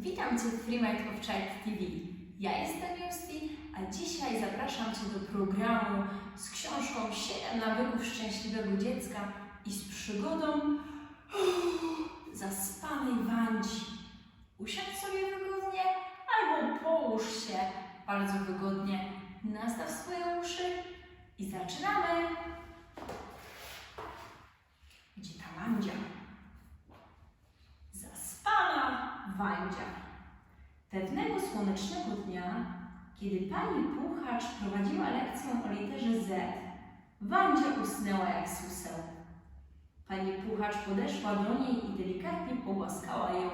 Witam Cię w Freemind of Child TV. Ja jestem Justy, a dzisiaj zapraszam Cię do programu z książką 7 nawyków szczęśliwego dziecka i z przygodą zaspanej Wandzi. Usiądź sobie wygodnie albo połóż się bardzo wygodnie. Nastaw swoje uszy i zaczynamy. Gdzie ta Wandzia? Wandzia. Pewnego słonecznego dnia, kiedy pani Puchacz prowadziła lekcję o literze Z, Wandzia usnęła jak suseł. Pani Puchacz podeszła do niej i delikatnie pogłaskała ją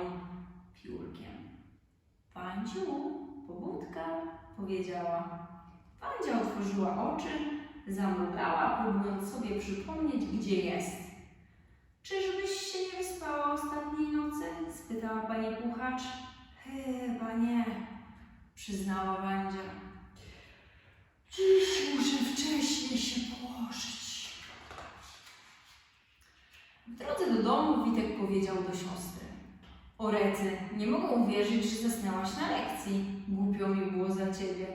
piórkiem. Wandziu, pobudka, powiedziała. Wandzia otworzyła oczy, zamrugała, próbując sobie przypomnieć, gdzie jest. Czyżbyś wyspała ostatniej nocy? spytała pani Puchacz. Chyba nie, przyznała Wandzia. Dziś muszę wcześniej się położyć. W drodze do domu Witek powiedział do siostry. O nie mogę uwierzyć, że zasnęłaś na lekcji. Głupio mi było za ciebie.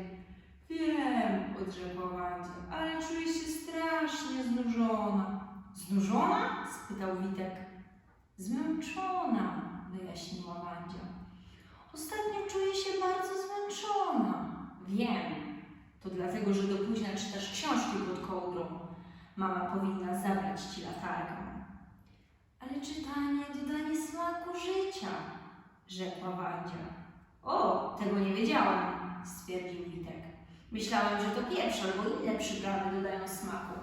Wiem, odrzekła Wandzia, ale czuję się strasznie znużona. Znużona? spytał Witek. Zmęczona, wyjaśniła Wandzia. Ostatnio czuję się bardzo zmęczona. Wiem. To dlatego, że do późna czytasz książki pod kołdrą. Mama powinna zabrać ci latarkę. Ale czytanie dodanie smaku życia, rzekła Wandzia. O, tego nie wiedziałam, stwierdził Witek. Myślałem, że to pieprz albo inne przyprawy dodają smaku.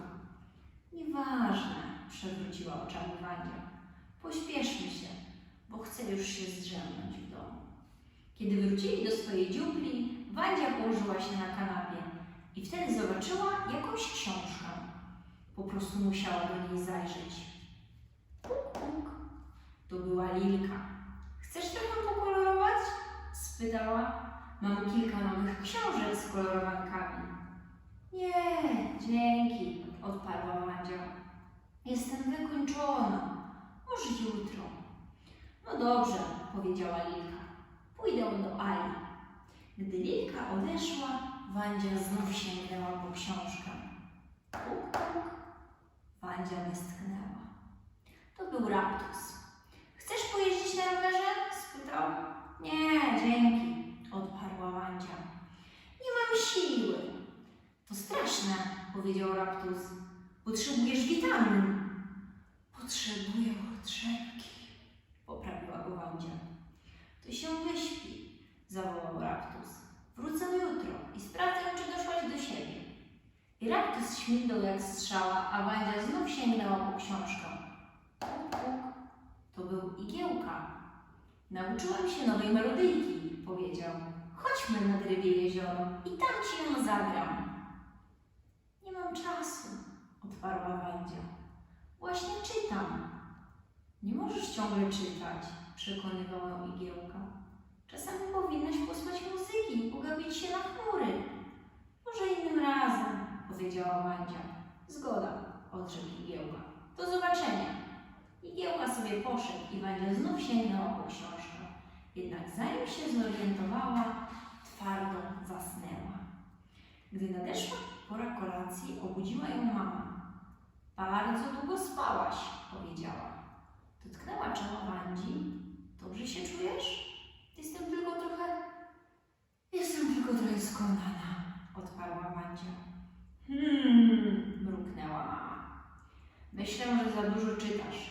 Nieważne, przewróciła oczami Wandzia. Pośpieszmy się, bo chcę już się zdrzemnąć w domu. Kiedy wrócili do swojej dziupli, Wandzia położyła się na kanapie i wtedy zobaczyła jakąś książkę. Po prostu musiała do niej zajrzeć. Puk, puk. To była Lilka. Chcesz trochę pokolorować? spytała. Mam kilka nowych książek z kolorowankami. Nie, dzięki, odparła Wandzia. Jestem wykończona. Może jutro. No dobrze, powiedziała Lilka. Pójdę do Ali. Gdy Lilka odeszła, Wandzia znów sięgnęła po książkę. Puk, puk. Wandzia westchnęła. To był Raptus. Chcesz pojeździć na rowerze? spytał. Nie, dzięki, odparła Wandzia. Nie mam siły. To straszne, powiedział Raptus. Potrzebujesz witamin. Potrzebuję odrzewki, poprawiła go Wandzia. To się wyśpi, zawołał Raptus. Wrócę jutro i sprawdzę, czy doszłaś do siebie. I Raptus śmignął jak strzała, a Wandzia znów sięgnęła po książkę. Puk, puk. To był igiełka. Nauczyłem się nowej melodyjki, powiedział. Chodźmy nad rywie jezioro i tam ci ją zagram. Nie mam czasu, odparła Wandzia. Właśnie czytam. Nie możesz ciągle czytać, przekonywała ją igiełka. Czasami powinnaś posłuchać muzyki i pogapić się na chmury. Może innym razem, powiedziała Wandzia. Zgoda, odrzekł igiełka. Do zobaczenia. Igiełka sobie poszedł i Wandzia znów sięgnęła po książkę. Jednak zanim się zorientowała, twardo zasnęła. Gdy nadeszła pora kolacji, obudziła ją mama. Bardzo długo spałaś, powiedziała. Dotknęła czoła Wandzi. Dobrze się czujesz? Jestem tylko trochę... Jestem tylko trochę skonana, odparła Wandzia. Hmm, mruknęła mama. Myślę, że za dużo czytasz.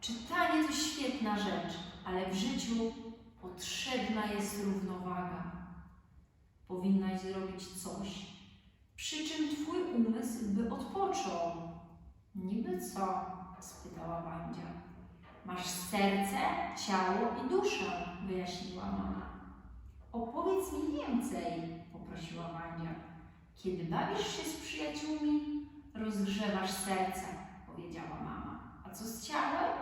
Czytanie to świetna rzecz, ale w życiu potrzebna jest równowaga. Powinnaś zrobić coś, przy czym twój umysł by odpoczął. Niby co? spytała Wandzia. Masz serce, ciało i duszę, wyjaśniła mama. Opowiedz mi więcej, poprosiła Wandzia. Kiedy bawisz się z przyjaciółmi, rozgrzewasz serce, powiedziała mama. A co z ciałem?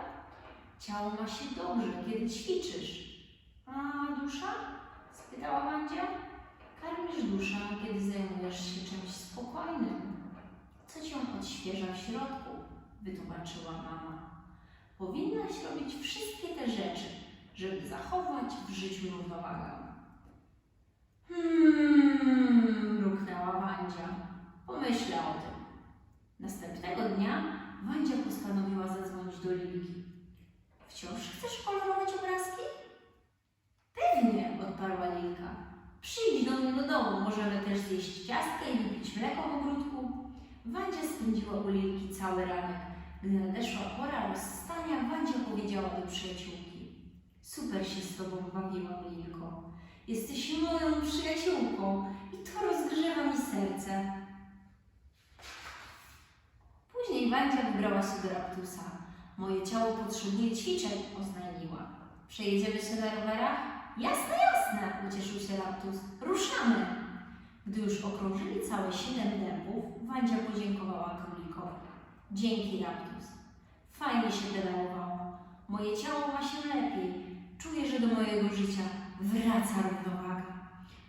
Ciało ma się dobrze, kiedy ćwiczysz. A dusza? spytała Wandzia. Karmisz duszę, kiedy zajmujesz się czymś spokojnym. Co cię odświeża w środku? wytłumaczyła mama. Powinnaś robić wszystkie te rzeczy, żeby za zachować w życiu równowagę. Hmm, mruknęła Wandzia. Pomyślę o tym. Następnego dnia Wandzia postanowiła zadzwonić do Lilki. Wciąż chcesz kolorować obrazki? Pewnie, odparła Lilka. Przyjdź do mnie do domu, możemy też zjeść ciastka i wypić mleko w ogródku. Wandzia spędziła u Lilki cały ranek. Gdy nadeszła pora rozstania, Wandzia powiedziała do przyjaciółki. Super się z tobą bawiłam, Lilko. Jesteś moją przyjaciółką i to rozgrzewa mi serce. Później Wandzia wybrała się do Raptusa. Moje ciało potrzebuje ćwiczeń, oznajmiła. Przejedziemy się na rowerach? Jasne, jasne, ucieszył się Raptus. Ruszamy! Gdy już okrążyli całe siedem dębów, Wandzia podziękowała królikowi. Dzięki, Raptus. Fajnie się pedałowało. Moje ciało ma się lepiej. Czuję, że do mojego życia wraca równowaga.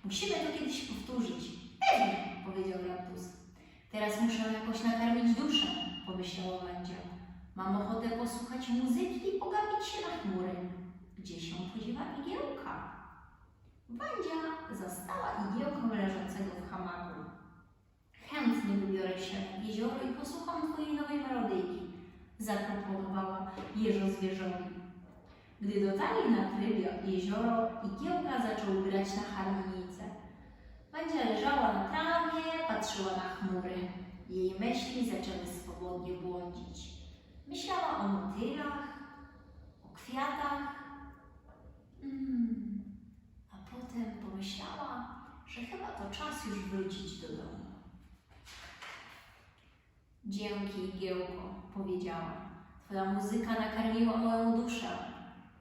Musimy to kiedyś powtórzyć. Pewnie, powiedział Raptus. Teraz muszę jakoś nakarmić duszę, pomyślała Wandzia. Mam ochotę posłuchać muzyki i pogapić się na chmury. Gdzie się podziewa igiełka? Wandzia zastała igiełkę leżącego w hamaku. Chętnie wybiorę się nad jezioro i posłucham twojej nowej melodyjki, zaproponowała jeżo zwierzowi. Gdy dotarli na tryb jezioro, igiełka zaczął grać na harmonijce. Wandzia leżała na trawie, patrzyła na chmury. Jej myśli zaczęły swobodnie błądzić. Myślała o motylach, o kwiatach. Mm. Potem pomyślała, że chyba to czas już wrócić do domu. Dzięki, Igiełko, powiedziała. Twoja muzyka nakarmiła moją duszę,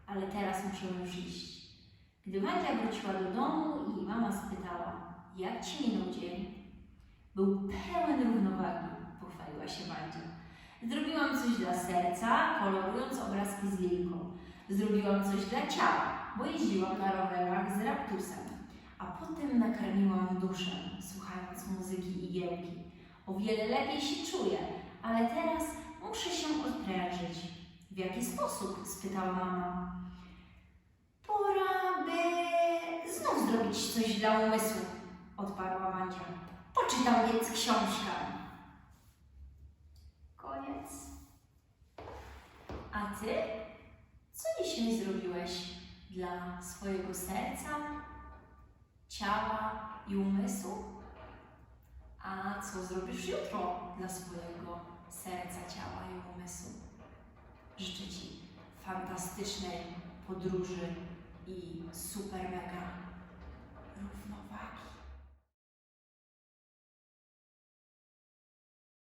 ale teraz muszę już iść. Gdy Wandzia wróciła do domu i mama spytała, jak ci minął dzień? Był pełen równowagi, pochwaliła się Wandzia. Zrobiłam coś dla serca, kolorując obrazki z Lilką. Zrobiłam coś dla ciała, bo jeździłam na rowerach z Raptusem. A potem nakarmiłam duszę, słuchając muzyki igiełki. O wiele lepiej się czuję, ale teraz muszę się odprężyć. W jaki sposób? spytała mama. Pora by znów zrobić coś dla umysłu, odparła Wandzia. Poczytam więc książkę. Koniec. A ty? Co dzisiaj zrobiłeś dla swojego serca, ciała i umysłu? A co zrobisz jutro dla swojego serca, ciała i umysłu? Życzę Ci fantastycznej podróży i super mega równowagi.